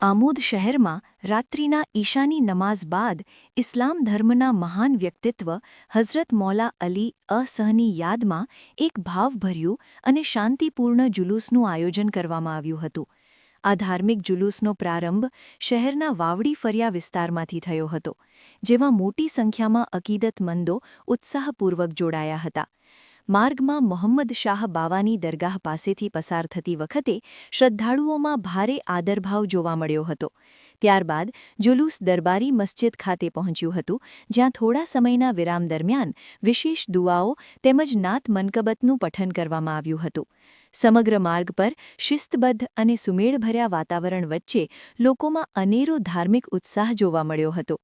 આમોદ શહેરમાં રાત્રિના ઈશાની નમાઝ બાદ ઇસ્લામ ધર્મના મહાન વ્યક્તિત્વ હઝરત મૌલા અલી અસહની યાદમાં એક ભાવભર્યું અને શાંતિપૂર્ણ જુલુસનું આયોજન કરવામાં આવ્યું હતું. આ ધાર્મિક જુલુસનો પ્રારંભ શહેરના વાવડી ફરિયા વિસ્તારમાંથી થયો હતો, જેમાં મોટી સંખ્યામાં અકીદતમંદો ઉત્સાહપૂર્વક જોડાયા હતા. માર્ગમાં મોહમ્મદ શાહ બાવાની દરગાહ પાસેથી પસાર થતી વખતે શ્રદ્ધાળુઓમાં ભારે આદરભાવ જોવા મળ્યો હતો. ત્યારબાદ જુલુસ દરબારી મસ્જિદ ખાતે પહોંચ્યું હતું, જ્યાં થોડા સમયના વિરામ દરમિયાન વિશેષ દુઆઓ તેમજ નાત મનકબતનું પઠન કરવામાં આવ્યું હતું. સમગ્ર માર્ગ પર શિસ્તબદ્ધ અને સુમેળભર્યા વાતાવરણ વચ્ચે લોકોમાં અનેરો ધાર્મિક ઉત્સાહ જોવા મળ્યો હતો.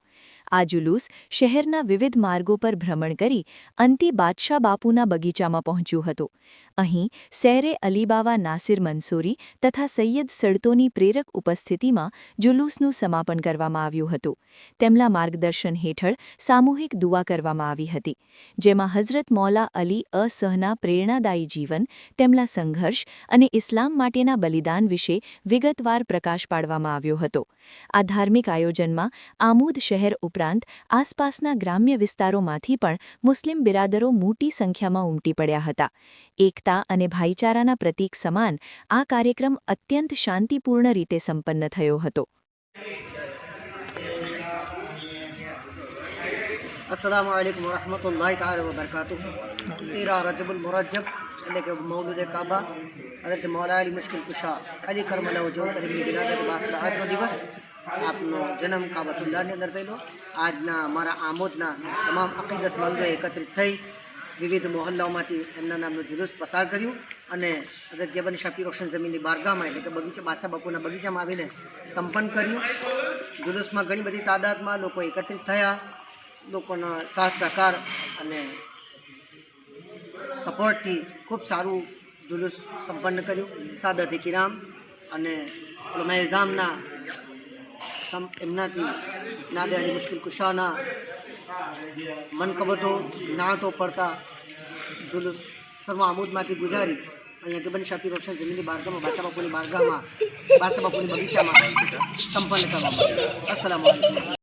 આ જુલુસ શહેરના વિવિધ માર્ગો પર ભ્રમણ કરી અંતે બાદશાહ બાપુના બગીચામાં પહોંચ્યું હતું. અહીં સેરે અલીબાવા નાસિર મંસૂરી તથા સૈયદ સડતોની પ્રેરક ઉપસ્થિતિમાં જુલુસનું સમાપન કરવામાં આવ્યું હતું. તેમના માર્ગદર્શન હેઠળ સામૂહિક દુઆ કરવામાં આવી હતી, જેમાં હઝરત મૌલા અલી અસહના પ્રેરણાદાયી જીવન તેમના સંઘર્ષ અને ઇસ્લામ માટેના બલિદાન વિશે વિગતવાર પ્રકાશ પાડવામાં આવ્યો હતો. આ ધાર્મિક આયોજનમાં આમોદ શહેર ઉપરાંત આસપાસના ગ્રામ્ય વિસ્તારોમાંથી પણ મુસ્લિમ બિરાદરો મોટી સંખ્યામાં ઉમટી પડ્યા હતા. એકતા અને ભાઈચારાના પ્રતીક સમાન આ કાર્યક્રમ અત્યંત શાંતિપૂર્ણ રીતે સંપન્ન થયો હતો. અસલામ વાલેકુમ વરહમતુલ્લાહિ તાala વબરકાતુહ. તેરા રજબુલ મુરજબ. એટલે કે મૌલુદ કાબા હઝરત મૌલા અલી મુશ્કિલ કુશા. અલી કરમલા વજો તરીબની બિરાદત આજનો દિવસ આપનો જન્મ કાબતુલ્લાની અંદર થયેલો. આજના મારા આમોદના તમામ અકીદતમંદોએ એકત્રિત થઈ વિવિધ મોહલ્લાઓમાંથી એમના નામનું જુલુસ પસાર કર્યું અને હઝરત જબન શાપી રોશન જમીનની બારગામાં એટલે કે બગીચા બાસા બાપુના બગીચામાં આવીને સંપન્ન કર્યું. જુલુસમાં ઘણી બધી તાદાદમાં લોકો એકત્રિત થયા. લોકોના સાથ સહકાર અને સપોર્ટથી ખૂબ સારું જુલુસ સંપન્ન કર્યું. સાદત કિરામ અને ગામના સમ- એમનાથી નાદે અલી મુશ્કિલ કુશાના મનકબતો, નાતો પડતા જુલુસ સર્વ આમોદમાંથી ગુજારી. અહીંયા ગબન શાપી રોશન જમીનની બારગામાં બાસા બાપુની બારગામાં બાસા બગીચામાં સંપન્ન કરવામાં અસલામ